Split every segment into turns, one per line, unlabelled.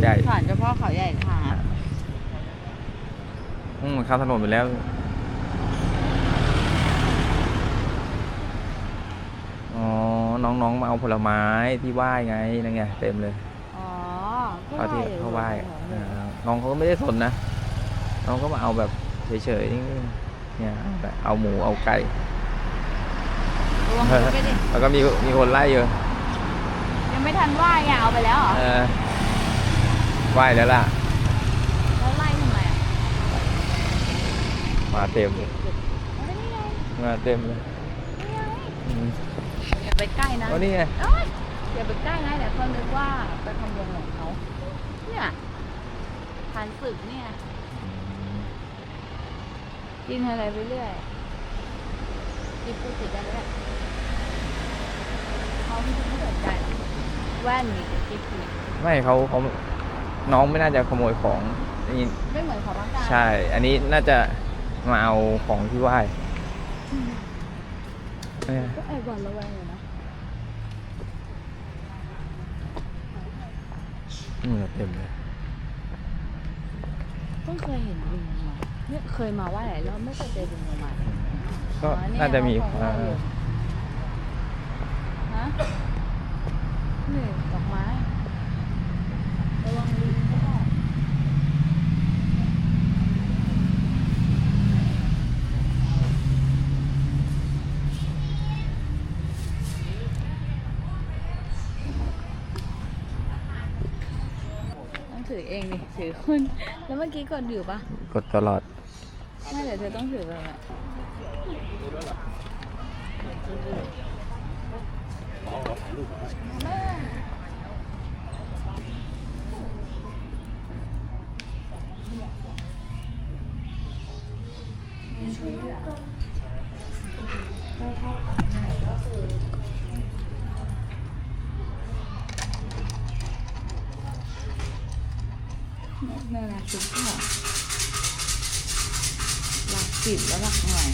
ใหญ่
ศาลเจ้าพ่อเขาใหญ่ค่ะ
อืมข้ามถนนไปแล้ว อ๋อ น้องๆ มาเอาผลไม้ที่ไหว้ไง นั่นไง เต็มเลย
อ๋อ
เขาที่เขาไหว้อ่าน้องเขาก็ไม่ได้สนนะ น้องก็มาเอาแบบเฉยๆเนี่ยแบบเอาหมูเอาไก่
รวมกันไปดิ
แล้วก็มีมีคนไล่อยู่
ยังไม่ทันไหว้ไงเอาไปแล้วเหรอ
เออ ไหว้แล้วล่ะ
แล้วไล่ทำไมอะ
มาเต็มเลย
เอาไปนี่ไง
มาเต็มเลย
นี่ไง
อืม
อย่าไปใกล้นะ
โอ้นี่ไง
เอ้ยอย่าไปใกล้นะเดี๋ยวเขานึกว่าไปขโมยของเขาเนี่ยผ่านศึกเนี่ยกินอะไรไปเรื่อยกินปูติดได้เลยเขาไม่ไม่สนใจหรอกแว่นมีแต่กิ๊บมี
ไม่เขาเขา น้องไม่น่าจะขโมยของนี่
ไม่เหมือนของร่างกาย
ใช่ อันนี้น่าจะมาเอาของที่ไหว้เนี่ย
ก็แอบหวาดระแวงอยู่นะ
อืมเต็มเลย
เพิ่งเคยเห็นลิงมาเนี่ยเคยมาว่าหลายรอบไม่เคยเจอลิงมา
ก็
อ๋อเนี่ย
น่าจะมี
เขาของเราอยู่ ฮะนี่ดอกไม้ระวังลิงก็ได้ต้องถือเองนี่ถือคุณแล้วเมื่อกี้กดอยู่ปะ
กดตลอด
ไม่เดี๋ยวเธอต้องถือแบบนั้ นน่ารักจุ๊บค่ะหลักสิบแล้วหลักหน่วย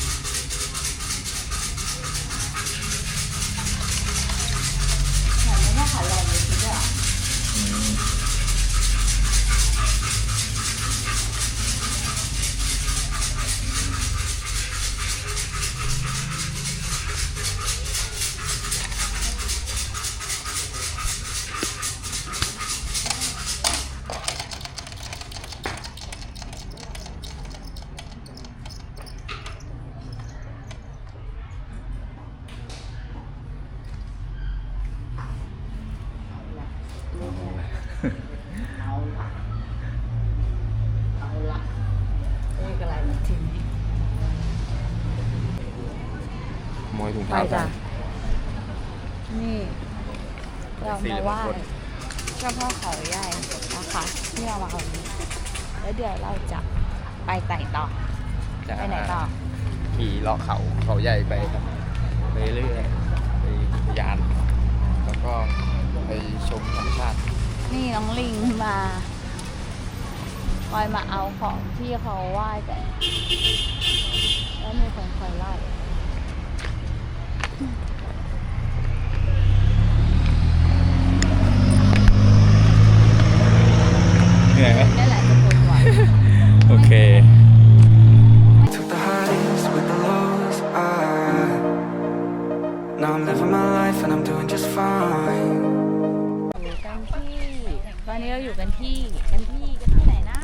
ง
ไป
เท้า
จ้ะ
กัน
นี่เรา
สี่
มา
เหลี่ยม
ไหว้
มงคล
เจ้าพ่อเขาใหญ่นะคะที่เรามาเอานี้แล้วเดี๋ยวเราจะไปไต่ต่อไปไหนต่อ
ขี่เลาะเขาเขาใหญ่ไปครับไปเรื่อยไปยาน แล้วก็ไปชมธรรมชาติ
นี่น้องลิงมาคอยมาเอาของที่เขาไหว้กันแล้ อ
น
นี้
เรา
อยู่กันที่กันที่กันที่ไหนนะ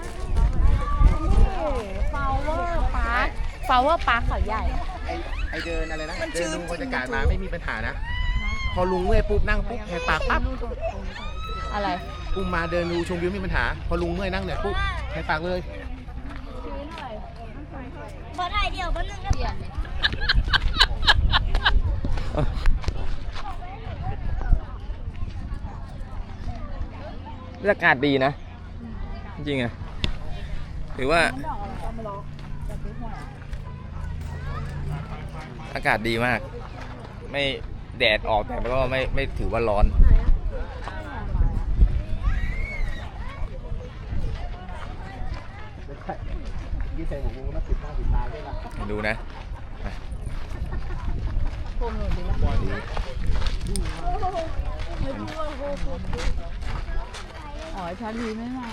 ฟาวเวอร์พาร์คฟาวเวอร์พาร์คเขาใหญ่
ไอไอเดินอะไรนะเดินดูบรรยากาศมาไม่มีปัญหานะ พอลุงเมื่อยปุ๊บนั่งปุ๊บแหกปากปั๊บ
อะไร
อุ้มมาเดินดูชมวิวไม่มีปัญหา พอลุงเมื่อยนั่งเนี่ยปุ๊บแหกปากเลย
ขอถ่ายเดียวก็นึงก็เปลี่ยน
บรรยากาศดีนะ จริงๆอะถือว่าอากาศดีมาก ไม่แดดออกแต่ก็ไม่ไม่ถือว่าร้อน
ยี่ใส่หมูมาติดหน้าติดตาด้วยล่ะ
ดู นะ
โคมหนูดีนะ
ดี
อ๋ออ๋อชาลีไม่มา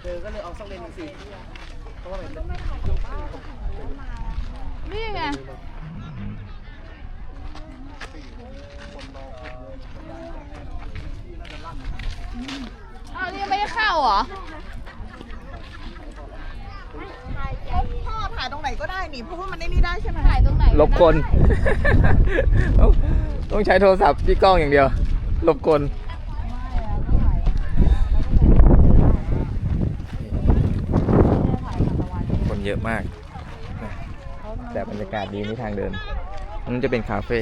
เธอก็เลยเอาสักเลนหนึ่งสิเพราะว่าเป็น
นี่ไง อ้าวนี่ยังไม่ได้เข้าเหรอ
พ่อถ่ายตรงไหนก็ได้นี่เพราะว่ามันได้นี่ได้ใช่ไหม
ถ่ายตรงไหน
ลบคนต้องต้องใช้โทรศัพท์พี่กล้องอย่างเดียวลบคน
ไม่อะไม่ถ่ายอะไม่ได้ถ่ายทางตะวัน
คน เยอะมากแต่บรรยากาศดีนี่ทางเดินมันจะเป็นคาเฟ่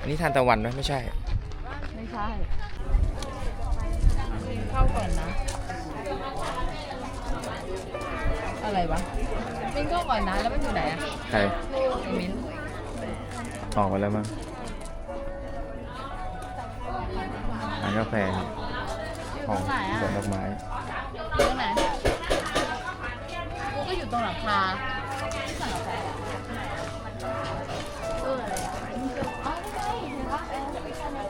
อันนี้ทานตะวันไหมไม่ใช่
ไม่ใช่ เข้าก่อนนะ อะไรวะมินเข้าก่อนนะแล้วมันอยู่ไหนอะ
ใคร
ไอ้มิน
ออกมาแล้วมั้งร้านกาแฟของสวนดอกไม้
ตรงหลังคาที่สั่งกาแฟอะเอออะไรอะอ๋อนี่ไงเห็นปะเออเดี๋ยวไปกันเลย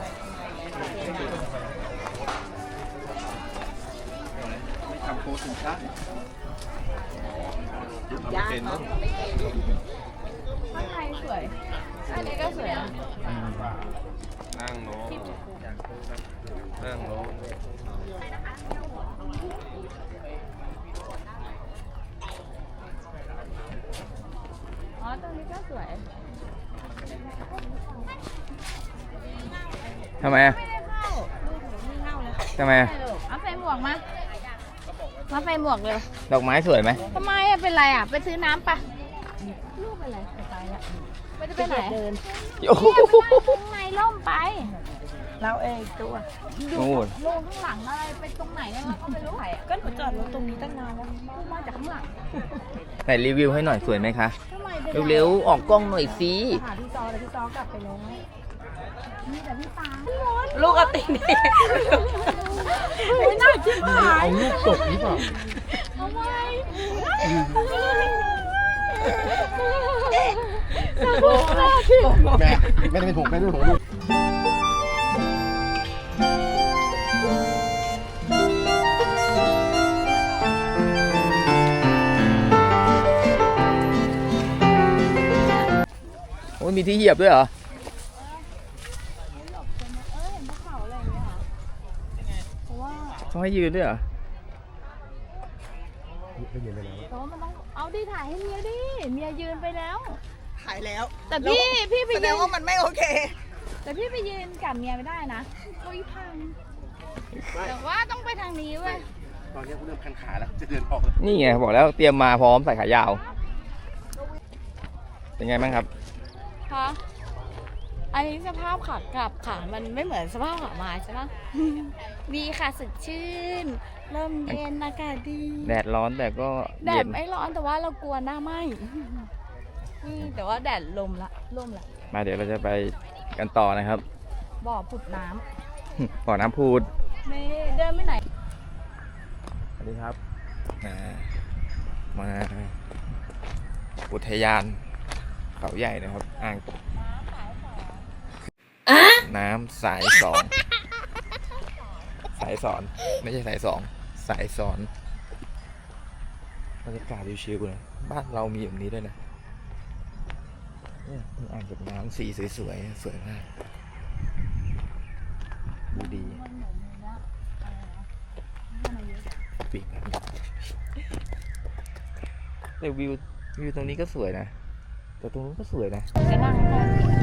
ทำโพสินค้า
ย่างเนาะ
ข้างในสวย อันนี้ก็สวยนะ
นั่งโน้นั่งโน้
อ๋อ ตรงนี้ก็สวย
ทำไมอะ
ไม่ได้เข้าไม่เข้าเลย
ทำไมอะ
ไม่ลูกเอาใส่หมวกมามาใส่หมวกเร็ว
ดอกไม้สวยไหม
ทำไมอะเป็นไรอะไปซื้อน้ำปะลูกเป็นไรไปละไม่ได้ไปไหน
เดิน
โอ้โห
ข้างในร่มไป
เราเองตัว
นู่น
ลงข้างหลังอะไรไปตรงไหนเนี่ยเราก็ไม่รู้
ก็หนูจอดรถตรงนี้ตั้งนานแล้ว
มาจากข้างหลัง
ไหนรีวิวให้หน่อยสวยไหมคะ
ทำไมเป็นไร
เร็วๆออกกล้องหน่อยสิ
หาพี่จอแล้วพี่จอกลับไปแล้ว
มีแต่พี่ตา
ลูกอะติงเด็กไม่น่าคิดหาย
เอาลูกตกนี่เปล่า
ทำไม
แม่ไม่ได้เป็นผมไม่ได้เป็นผมลูก
โอ้ยมีที่เหยียบด้วยเหรอ
เออเห็นภูเขาอะไรอย่างเงี้ยเหรอเพ ราะว่า
ต้องให้ยืนด้วยเหรอ
แต่ว่ามันต้องเอาดิถ่ายให้เมียดิเมียยืนไปแล้ว
ถ่ายแล้ว
แต่พี่พี่ไป
แสด
ยื
ง
น
ว่ามันไม่โอเค
แต่พี่ไปยืนกับเมียไม่ได้นะเก้าอี้พังแต่ว่าต้องไปทางนี้เว้ย
ตอนนี้กูเริ่มคันขาแล้ว จะเดินออกแล้ว
นี่ไงบอกแล้วเตรียมมาพร้อมใส่ขายาว เป็นไงบ้างครับ
คะ อันนี้สภาพขากลับค่ะ มันไม่เหมือนสภาพขามาใช่ปะดีค่ะสดชื่นลมเย็นอากาศดี
แดดร้อนแต่ก็
แด
เย็
ด
น
ไม่ร้อนแต่ว่าเรากลัวหน้าไหมอืมแต่ว่าแดดลมละลมละ
มาเดี๋ยวเราจะไปกันต่อนะครับ
บ่อผุดน้
บ่อน้ำพูดำ
นี่เดินไปไหน
สวัสดีครับอ่ามาอุทยานเขาใหญ่นะครับ อ่างกบ น้ำสายสองสายสอนไม่ใช่สายสองสายสอนบรรยากาศชิวๆเลยบ้านเรามีแบบนี้ด้วยนะเนี่ยอ่างเก็บน้ำสีสวยๆสวยมากดูดีปีกแบบนี้แต่วิววิวตรงนี้ก็สวยนะแต่ตรงนู้นก็สวยนะ
จะนั่ง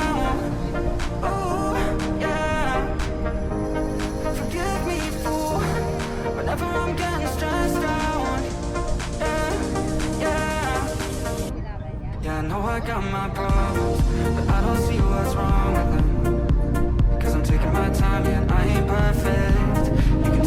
know I got my problems, but I don't see what's wrong with them. Cause I'm taking my time, yeah, I ain't perfect.